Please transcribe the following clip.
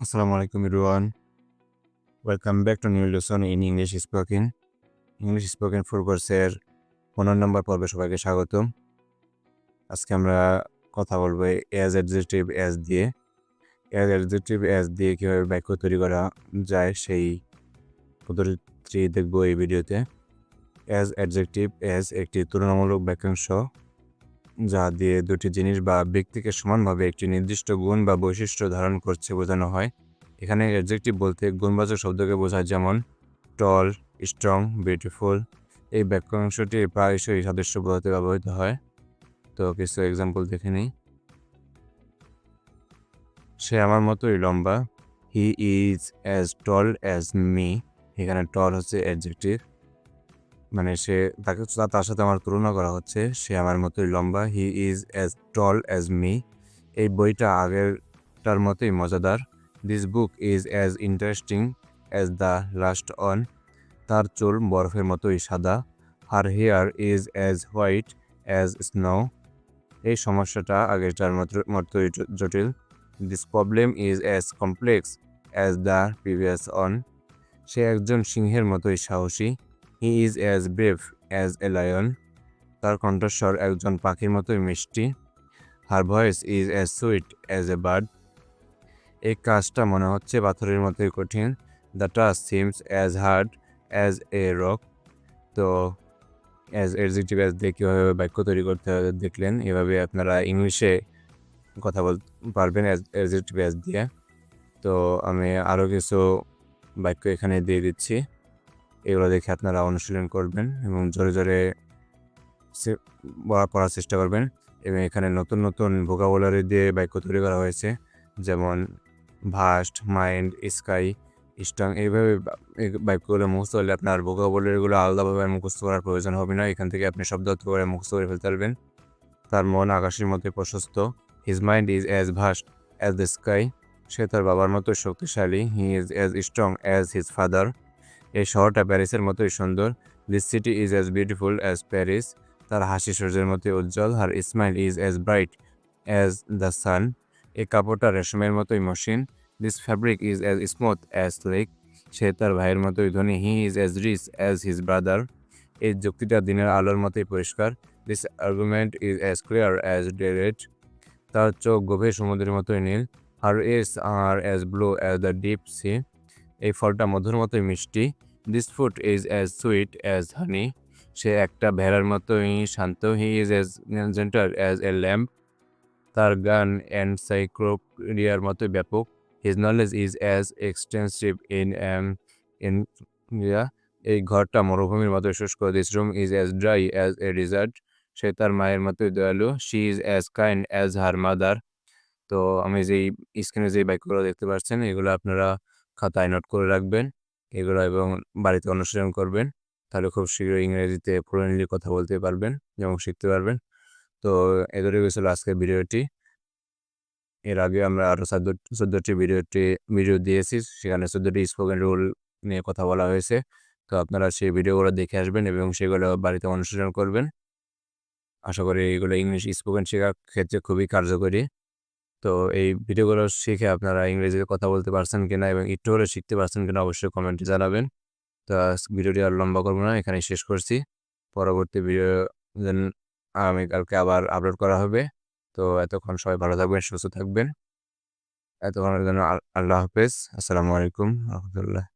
Assalamu alaikum, everyone. Welcome back to new lesson in English spoken. English spoken four কোর্সের পনেরো নম্বর পর্বে সবাইকে স্বাগতম আজকে আমরা কথা বলব অ্যাজ অ্যাডজেক্টিভ অ্যাজ দিয়ে অ্যাজ অ্যাডজেক্টিভ অ্যাজ দিয়ে কীভাবে বাক্য তৈরি করা যায় সেই পদ্ধতি দেখব এই ভিডিওতে অ্যাজ অ্যাডজেক্টিভ অ্যাজ একটি তুলনামূলক বাক্যাংশ যা দিয়ে দুটি জিনিস বা ব্যক্তিকে সমানভাবে একটি নির্দিষ্ট গুণ বা বৈশিষ্ট্য ধারণ করছে বোঝানো হয়। এখানে অ্যাডজেক্টিভ বলতে গুণবাচক শব্দকে বোঝায় যেমন টল স্ট্রং বিউটিফুল এই বাক্যাংশটি প্রায়শই সাদৃশ্য বোঝাতে ব্যবহৃত হয়। তো কিছু এক্সাম্পল দেখে নিই। সে আমার মতোই লম্বা। He is as tall as me এখানে টল হচ্ছে অ্যাডজেক্টিভ মানে সে, তাকে তার সাথে আমার তুলনা করা হচ্ছে। সে আমার মতোই লম্বা। He is as tall as me এই বইটা আগেরটার মতোই মজাদার। This book is as interesting as the last one তার চুল বরফের মতোই সাদা। Her hair is as white as snow এই সমস্যাটা আগেরটার মতো, মতোই জটিল। This problem is as complex as the previous one সে একজন সিংহের মতোই সাহসী। He is as brave as a lion তার কণ্ঠস্বর একজন পাখির মতোই মিষ্টি। Her voice is as sweet as a bird এই কাজটা মনে হচ্ছে পাথরের মতোই কঠিন। The task seems as hard as a rock তো অ্যাজ এডজেক্টিভ অ্যাজ দিয়ে কীভাবে বাক্য তৈরি করতে হবে দেখলেন, এভাবে আপনারা ইংলিশে কথা বল, পারবেন অ্যাজ এডজেক্টিভ অ্যাজ দিয়ে। তো আমি আরও কিছু বাক্য এখানে দিয়ে দিচ্ছি। এগুলো দেখে আপনারা অনুশীলন করবেন এবং জোরে জোরে পড়ার চেষ্টা করবেন এবং এখানে নতুন নতুন ভোকাবুলারি দিয়ে বাক্য তৈরি করা হয়েছে। যেমন ভাস্ট মাইন্ড স্কাই স্ট্রং এইভাবে বাক্যগুলো মুখস্থ হলে আপনার ভোকাবুলারিগুলো আলাদাভাবে মুখস্থ করার প্রয়োজন হবে না। এখান থেকে আপনি শব্দ করে মুখস্থ করে ফেলতে পারবেন। তার মন আকাশের মধ্যে প্রশস্ত। His mind is as vast as the sky সে তার বাবার মতো শক্তিশালী। He is as strong as his father এই শহরটা প্যারিসের মতোই সুন্দর। This city is as beautiful as Paris তার হাসি সূর্যের মতোই উজ্জ্বল her smile is as bright as the sun এই কাপড়টা রেশমের মতোই Mohsin this fabric is as smooth as lake সে তার ভাইয়ের মতোই ধনী। He is as rich as his brother এই যুক্তিটা দিনের আলোর মতোই পরিষ্কার। This argument is as clear as daylight তার চোখ গভীর সমুদ্রের মতোই নীল। Her eyes are as blue as the deep sea এই ফলটা মধুর মতোই মিষ্টি। This food is as sweet as honey সে একটা ভেড়ার মতোই শান্ত he is as gentle as a lamb তার গান এনসাইক্লোপিডিয়ার মতোই ব্যাপক। His knowledge is as extensive in in এই ঘরটা মরুভূমির মতো শুষ্ক। This room is as dry as a desert সে তার মায়ের মতোই দয়ালু। She is as kind as her mother তো আমি যেই স্ক্রিনে যেই বাইকগুলো দেখতে পাচ্ছেন, এগুলো আপনারা খাতায় নোট করে রাখবেন। এগুলো এবং বাড়িতে অনুশীলন করবেন, তাহলে খুব শীঘ্রই ইংরেজিতে ফ্লুয়েন্টলি কথা বলতে পারবেন এবং শিখতে পারবেন। তো এদরে গেছিল আজকের ভিডিওটি। এর আগে আমরা আরও চোদ্দ, চোদ্দোটি ভিডিওটি ভিডিও দিয়েছি, সেখানে চোদ্দোটি স্পোকেন রুল নিয়ে কথা বলা হয়েছে। তো আপনারা সেই ভিডিওগুলো দেখে আসবেন এবং সেগুলো বাড়িতে অনুশীলন করবেন। আশা করি এগুলো ইংলিশ স্পোকেন শেখার ক্ষেত্রে খুবই কার্যকরী। তো এই ভিডিওগুলো শিখে আপনারা ইংরেজিতে কথা বলতে পারছেন কিনা এবং একটু হলে শিখতে পারছেন কিনা অবশ্যই কমেন্টে জানাবেন। তো ভিডিওটি আর লম্বা করব না এখানে শেষ করছি। পরবর্তী ভিডিও দেন আগামীকালকে আবার আপলোড করা হবে। তো এতক্ষণ সবাই ভালো থাকবেন, সুস্থ থাকবেন। এতক্ষণের জন্য আল্লাহ হাফেজ। আসসালামু আলাইকুম, রহমতুল্লাহ।